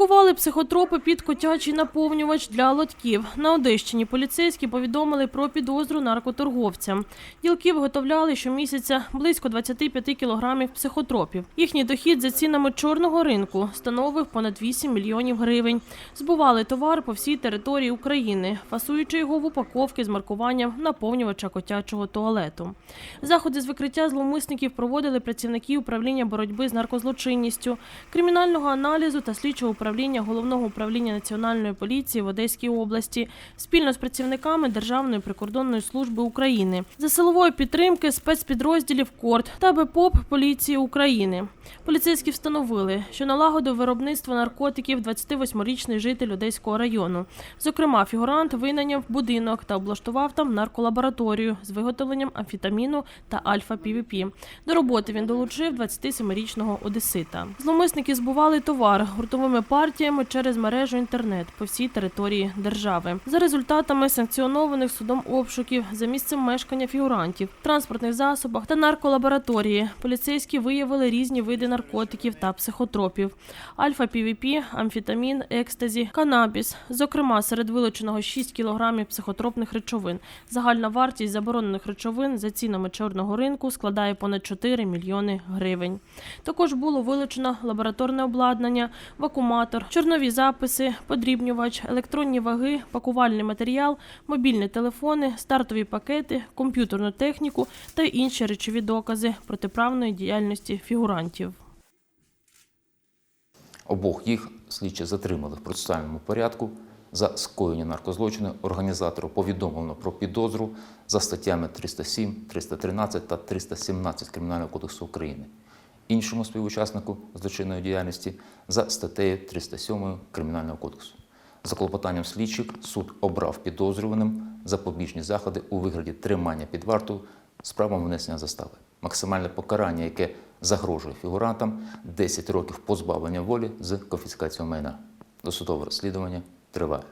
Сховали психотропи під котячий наповнювач для лотків. На Одещині поліцейські повідомили про підозру наркоторговцям. Ділки виготовляли щомісяця близько 25 кілограмів психотропів. Їхній дохід за цінами чорного ринку становив понад 8 мільйонів гривень. Збували товар по всій території України, фасуючи його в упаковки з маркуванням наповнювача котячого туалету. Заходи з викриття зловмисників проводили працівники управління боротьби з наркозлочинністю, кримінального аналізу та слідчого управління головного управління національної поліції в Одеській області спільно з працівниками Державної прикордонної служби України за силової підтримки спецпідрозділів КОРД та БПОП поліції України. Поліцейські встановили, що налагодив виробництво наркотиків 28-річний житель Одеського району. Зокрема, фігурант винайняв будинок та облаштував там нарколабораторію з виготовленням амфетаміну та альфа-півіпі. До роботи він долучив 27-річного одесита. Зловмисники збували товар гуртовими партіями через мережу інтернет по всій території держави. За результатами санкціонованих судом обшуків за місцем мешкання фігурантів, транспортних засобах та нарколабораторії поліцейські виявили різні види наркотиків та психотропів: альфа-півіпі, амфетамін, екстазі, канабіс. Зокрема, серед вилученого 6 кілограмів психотропних речовин. Загальна вартість заборонених речовин за цінами чорного ринку складає понад 4 мільйони гривень. Також було вилучено лабораторне обладнання, вакууматор, чорнові записи, подрібнювач, електронні ваги, пакувальний матеріал, мобільні телефони, стартові пакети, комп'ютерну техніку та інші речові докази протиправної діяльності фігурантів. Обох їх слідчі затримали в процесуальному порядку. За скоєння наркозлочину організатору повідомлено про підозру за статтями 307, 313 та 317 Кримінального кодексу України іншому співучаснику злочинної діяльності за статтею 307 Кримінального кодексу. За клопотанням слідчих суд обрав підозрюваним запобіжні заходи у вигляді тримання під варту з правом внесення застави. Максимальне покарання, яке загрожує фігурантам, 10 років позбавлення волі з конфіскацією майна. Досудове розслідування триває.